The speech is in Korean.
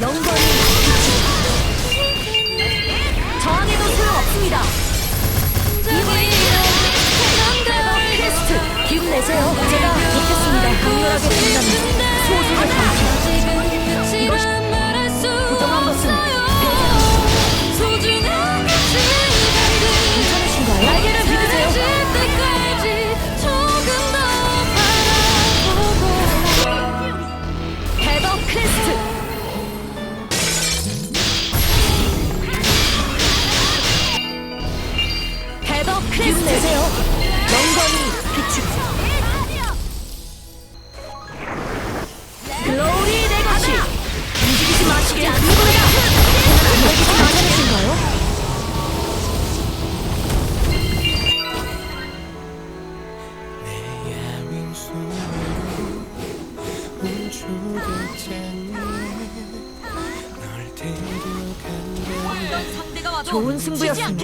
영광이 빛이 저항에도 소용없습니다 이브의 이름 테스트 기운 내세요 기운 내세요. 영광이 비추. 글로리 내 것이 움직이지 마시게 누구나 안내기 좀 하셨신가요? 좋은 승부였습니다.